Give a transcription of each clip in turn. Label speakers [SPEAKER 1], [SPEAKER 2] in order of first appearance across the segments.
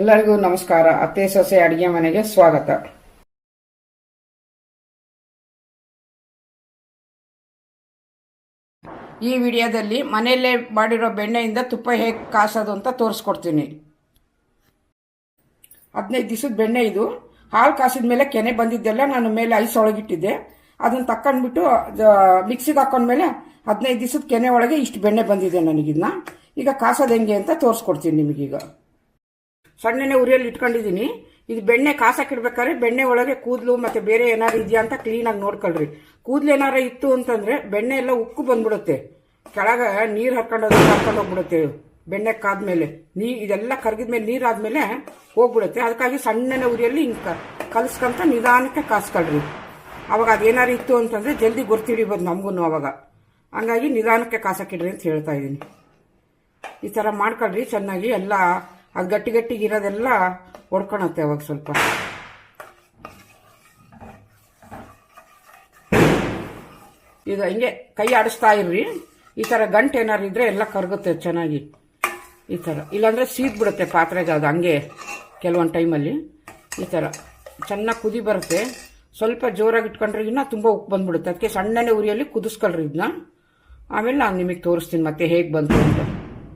[SPEAKER 1] ಎಲ್ಲರಿಗೂ ನಮಸ್ಕಾರ. ಅತ್ತೆ, ಸೊಸೆ, ಅಡಿಗೆ ಮನೆಗೆ ಸ್ವಾಗತ. ಈ ವಿಡಿಯೋದಲ್ಲಿ ಮನೆಯಲ್ಲೇ ಮಾಡಿರೋ ಬೆಣ್ಣೆಯಿಂದ ತುಪ್ಪ ಹೇಗೆ ಕಾಸೋದು ಅಂತ ತೋರಿಸ್ಕೊಡ್ತೀನಿ. ಹದಿನೈದು ದಿವಸದ ಬೆಣ್ಣೆ ಇದು. ಹಾಲು ಕಾಸಿದ ಮೇಲೆ ಕೆನೆ ಬಂದಿದ್ದೆಲ್ಲ ನಾನು ಮೇಲೆ ಐಸ್ ಒಳಗಿಟ್ಟಿದ್ದೆ. ಅದನ್ನು ತಕ್ಕೊಂಡ್ಬಿಟ್ಟು ಮಿಕ್ಸಿಗೆ ಹಾಕೊಂಡ್ಮೇಲೆ ಹದಿನೈದು ದಿವಸದ ಕೆನೆ ಒಳಗೆ ಇಷ್ಟು ಬೆಣ್ಣೆ ಬಂದಿದೆ ನನಗಿನ್ನ. ಈಗ ಕಾಸೋದು ಹೆಂಗೆ ಅಂತ ತೋರಿಸ್ಕೊಡ್ತೀನಿ ನಿಮಗೀಗ. ಸಣ್ಣನೆ ಉರಿಯಲ್ಲಿ ಇಟ್ಕೊಂಡಿದ್ದೀನಿ. ಇದು ಬೆಣ್ಣೆ ಕಾಸಾಕಿಡ್ಬೇಕಾದ್ರೆ ಬೆಣ್ಣೆ ಒಳಗೆ ಕೂದಲು ಮತ್ತೆ ಬೇರೆ ಏನಾರು ಇದೆಯಾ ಅಂತ ಕ್ಲೀನಾಗಿ ನೋಡ್ಕೊಳ್ರಿ. ಕೂದಲು ಏನಾರು ಇತ್ತು ಅಂತಂದ್ರೆ ಬೆಣ್ಣೆ ಎಲ್ಲ ಉಕ್ಕು ಬಂದ್ಬಿಡುತ್ತೆ. ಕೆಳಗೆ ನೀರು ಹರ್ಕೊಂಡು ಹರ್ಕೊಂಡು ಹೋಗ್ಬಿಡುತ್ತೆ. ಬೆಣ್ಣೆ ಕಾದ್ಮೇಲೆ ನೀ ಇದೆಲ್ಲ ಕರಗಿದ್ಮೇಲೆ ನೀರು ಆದ್ಮೇಲೆ ಹೋಗ್ಬಿಡುತ್ತೆ. ಅದಕ್ಕಾಗಿ ಸಣ್ಣನೆ ಉರಿಯಲ್ಲಿ ಹಿಂಗೆ ಕಲಿಸ್ಕೊಂತ ನಿಧಾನಕ್ಕೆ ಕಾಸ್ಕೊಳ್ರಿ. ಅವಾಗ ಅದೇನಾರು ಇತ್ತು ಅಂತಂದ್ರೆ ಜಲ್ದಿ ಗೊತ್ತಿಡಿಬೋದು ನಮಗೂ ಅವಾಗ. ಹಂಗಾಗಿ ನಿಧಾನಕ್ಕೆ ಕಾಸಾಕಿಡ್ರಿ ಅಂತ ಹೇಳ್ತಾ ಇದ್ದೀನಿ. ಈ ಥರ ಮಾಡ್ಕೊಳ್ರಿ ಚೆನ್ನಾಗಿ ಎಲ್ಲ ಅದು ಗಟ್ಟಿ ಗಟ್ಟಿಗೆ ಇರೋದೆಲ್ಲ ಹೊಡ್ಕೊಳತ್ತೆ ಅವಾಗ ಸ್ವಲ್ಪ. ಈಗ ಹಿಂಗೆ ಕೈ ಆಡಿಸ್ತಾ ಇರ್ರಿ. ಈ ಥರ ಗಂಟು ಏನಾರು ಇದ್ರೆ ಎಲ್ಲ ಕರಗುತ್ತೆ ಚೆನ್ನಾಗಿ. ಈ ಥರ ಇಲ್ಲಾಂದರೆ ಸೀದ್ ಬಿಡುತ್ತೆ ಪಾತ್ರೆಗೆ ಅದು ಹಂಗೆ ಕೆಲವೊಂದು ಟೈಮಲ್ಲಿ. ಈ ಥರ ಚೆನ್ನಾಗಿ ಕುದಿ ಬರುತ್ತೆ. ಸ್ವಲ್ಪ ಜೋರಾಗಿ ಇಟ್ಕೊಂಡ್ರೆ ಇನ್ನ ತುಂಬ ಉಪ್ಪು ಬಂದ್ಬಿಡುತ್ತೆ. ಅದಕ್ಕೆ ಸಣ್ಣನೆ ಉರಿಯಲ್ಲಿ ಕುದಿಸ್ಕೊಳ್ರಿ ಇದನ್ನ ಆಮೇಲೆ ನಾನು ನಿಮಗೆ ತೋರಿಸ್ತೀನಿ ಮತ್ತೆ ಹೇಗೆ ಬಂತು ಅಂತ.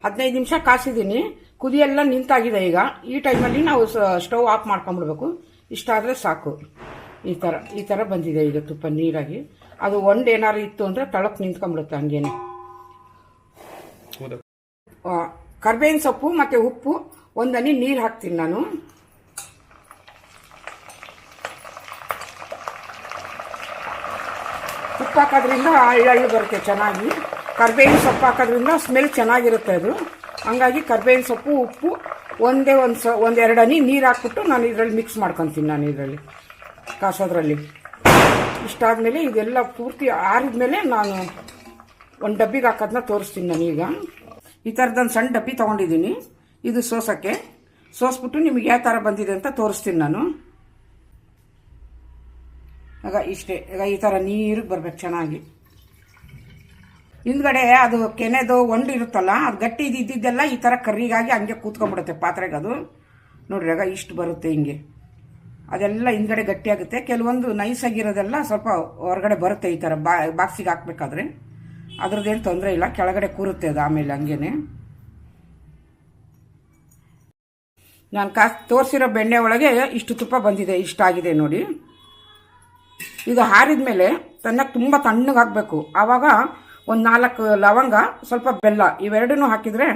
[SPEAKER 1] ಹದಿನೈದು ನಿಮಿಷ ಕಾಸಿದ್ದೀನಿ ಕುದಿಯೆಲ್ಲ ನಿಂತಾಗಿದೆ ಈಗ. ಈ ಟೈಮಲ್ಲಿ ನಾವು ಸ್ಟವ್ ಆಫ್ ಮಾಡ್ಕೊಂಡ್ಬಿಡ್ಬೇಕು. ಇಷ್ಟಾದರೆ ಸಾಕು. ಈ ಥರ ಈ ಥರ ಬಂದಿದೆ ಈಗ ತುಪ್ಪ ನೀರಾಗಿ. ಅದು ಒಂದು ಏನಾರು ಇತ್ತು ಅಂದರೆ ತಳಕ್ಕೆ ನಿಂತ್ಕೊಂಡ್ಬಿಡುತ್ತೆ ಹಂಗೇನೆ. ಕರ್ಬೇವಿನ ಸೊಪ್ಪು ಮತ್ತು ಉಪ್ಪು ಒಂದನಿ ನೀರು ಹಾಕ್ತೀನಿ ನಾನು. ಉಪ್ಪು ಹಾಕೋದ್ರಿಂದ ಹಳ್ಳಿ ಬರುತ್ತೆ ಚೆನ್ನಾಗಿ. ಕರ್ಬೇವಿನ ಸೊಪ್ಪು ಹಾಕೋದ್ರಿಂದ ಸ್ಮೆಲ್ ಚೆನ್ನಾಗಿರುತ್ತೆ ಅದು. ಹಂಗಾಗಿ ಕರ್ಬೇವಿನ ಸೊಪ್ಪು, ಉಪ್ಪು, ಒಂದೇ ಒಂದು ಸ, ಒಂದೆರಡು ಹನಿ ನೀರು ಹಾಕ್ಬಿಟ್ಟು ನಾನು ಇದರಲ್ಲಿ ಮಿಕ್ಸ್ ಮಾಡ್ಕೊತೀನಿ ನಾನು ಇದರಲ್ಲಿ, ಕಾಸೋದ್ರಲ್ಲಿ. ಇಷ್ಟಾದಮೇಲೆ ಇದೆಲ್ಲ ಪೂರ್ತಿ ಆರಿದ್ಮೇಲೆ ನಾನು ಒಂದು ಡಬ್ಬಿಗೆ ಹಾಕೋದನ್ನ ತೋರಿಸ್ತೀನಿ ನಾನೀಗ ಈ ಥರದೊಂದು ಸಣ್ಣ ಡಬ್ಬಿ ತೊಗೊಂಡಿದ್ದೀನಿ ಇದು ಸೋಸೋಕ್ಕೆ. ಸೋಸ್ಬಿಟ್ಟು ನಿಮಗೆ ಯಾವ ಥರ ಬಂದಿದೆ ಅಂತ ತೋರಿಸ್ತೀನಿ ನಾನು. ಆಗ ಇಷ್ಟೇ. ಈಗ ಈ ಥರ ನೀರಿಗೆ ಬರ್ಬೇಕು ಚೆನ್ನಾಗಿ. ಹಿಂದ್ಗಡೆ ಅದು ಕೆನೆದು ಒಂಡಿರುತ್ತಲ್ಲ ಅದು ಗಟ್ಟಿ ಇದ್ದಿದ್ದೆಲ್ಲ ಈ ಥರ ಕರ್ರಿಗಾಗಿ ಹಂಗೆ ಕೂತ್ಕೊಂಡ್ಬಿಡುತ್ತೆ ಪಾತ್ರೆಗೆ ಅದು. ನೋಡ್ರಿ, ಆಗ ಇಷ್ಟು ಬರುತ್ತೆ ಹಿಂಗೆ. ಅದೆಲ್ಲ ಹಿಂದ್ಗಡೆ ಗಟ್ಟಿಯಾಗುತ್ತೆ. ಕೆಲವೊಂದು ನೈಸ್ ಆಗಿರೋದೆಲ್ಲ ಸ್ವಲ್ಪ ಹೊರಗಡೆ ಬರುತ್ತೆ ಈ ಥರ ಬಾಕ್ಸಿಗೆ ಹಾಕ್ಬೇಕಾದ್ರೆ. ಅದ್ರದ್ದೇನು ತೊಂದರೆ ಇಲ್ಲ, ಕೆಳಗಡೆ ಕೂರುತ್ತೆ ಅದು ಆಮೇಲೆ ಹಂಗೇನೆ. ನಾನು ಕಾಸು ತೋರಿಸಿರೋ ಬೆಣ್ಣೆ ಒಳಗೆ ಇಷ್ಟು ತುಪ್ಪ ಬಂದಿದೆ ಇಷ್ಟಾಗಿದೆ ನೋಡಿ. ಇದು ಹಾರಿದ ಮೇಲೆ ತನ್ನಕ್ಕೆ ತುಂಬ ತಣ್ಣಗೆ ಹಾಕಬೇಕು. ಆವಾಗ ಒಂದು ನಾಲ್ಕು ಲವಂಗ ಸ್ವಲ್ಪ ಬೆಲ್ಲ ಇವೆರಡೂ ಹಾಕಿದರೆ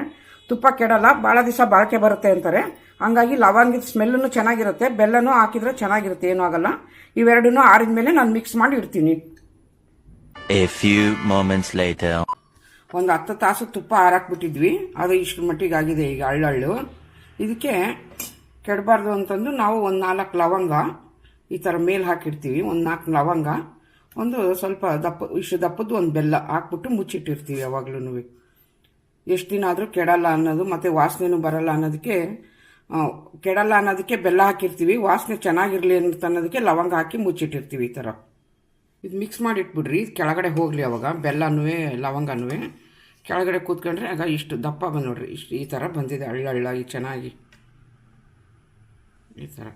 [SPEAKER 1] ತುಪ್ಪ ಕೆಡಲ್ಲ ಭಾಳ ದಿವಸ ಬಾಳಿಕೆ ಬರುತ್ತೆ ಅಂತಾರೆ. ಹಂಗಾಗಿ ಲವಂಗದ ಸ್ಮೆಲ್ಲೂ ಚೆನ್ನಾಗಿರುತ್ತೆ ಬೆಲ್ಲನೂ ಹಾಕಿದರೆ ಚೆನ್ನಾಗಿರುತ್ತೆ ಏನೂ ಆಗಲ್ಲ. ಇವೆರಡೂ ಆರಿದ ಮೇಲೆ ನಾನು ಮಿಕ್ಸ್ ಮಾಡಿ ಇಡ್ತೀನಿ. ಒಂದು ಹತ್ತು ತಾಸು ತುಪ್ಪ ಹಾರಾಕ್ಬಿಟ್ಟಿದ್ವಿ ಅದು ಇಷ್ಟು ಮಟ್ಟಿಗೆ ಆಗಿದೆ ಈಗ ಹಳ್ಳಳ್ಳು ಇದಕ್ಕೆ ಕೆಡಬಾರ್ದು ಅಂತಂದು ನಾವು ಒಂದು ನಾಲ್ಕು ಲವಂಗ ಈ ಥರ ಮೇಲೆ ಹಾಕಿರ್ತೀವಿ ಒಂದು ನಾಲ್ಕು ಲವಂಗ. ಒಂದು ಸ್ವಲ್ಪ ದಪ್ಪ, ಇಷ್ಟು ದಪ್ಪದ್ದು ಒಂದು ಬೆಲ್ಲ ಹಾಕ್ಬಿಟ್ಟು ಮುಚ್ಚಿಟ್ಟಿರ್ತೀವಿ ಯಾವಾಗ್ಲೂ ಎಷ್ಟು ದಿನ ಆದರೂ ಕೆಡಲ್ಲ ಅನ್ನೋದು, ಮತ್ತು ವಾಸನೆನೂ ಬರಲ್ಲ ಅನ್ನೋದಕ್ಕೆ ಕೆಡಲ್ಲ ಅನ್ನೋದಕ್ಕೆ ಬೆಲ್ಲ ಹಾಕಿರ್ತೀವಿ, ವಾಸನೆ ಚೆನ್ನಾಗಿರಲಿ ಅಂತ ಅನ್ನೋದಕ್ಕೆ ಲವಂಗ ಹಾಕಿ ಮುಚ್ಚಿಟ್ಟಿರ್ತೀವಿ ಈ ಥರ ಇದು ಮಿಕ್ಸ್ ಮಾಡಿಟ್ಬಿಡ್ರಿ, ಇದು ಕೆಳಗಡೆ ಹೋಗಲಿ ಅವಾಗ ಬೆಲ್ಲನೂ ಲವಂಗನೂ ಕೆಳಗಡೆ ಕೂತ್ಕೊಂಡ್ರೆ ಆಗ ಇಷ್ಟು ದಪ್ಪ ಬಂದು ನೋಡ್ರಿ, ಇಷ್ಟು ಈ ಥರ ಬಂದಿದೆ ಹಳ್ಳಿ ಹಳ್ಳಾಗಿ ಚೆನ್ನಾಗಿ. ಈ ಥರ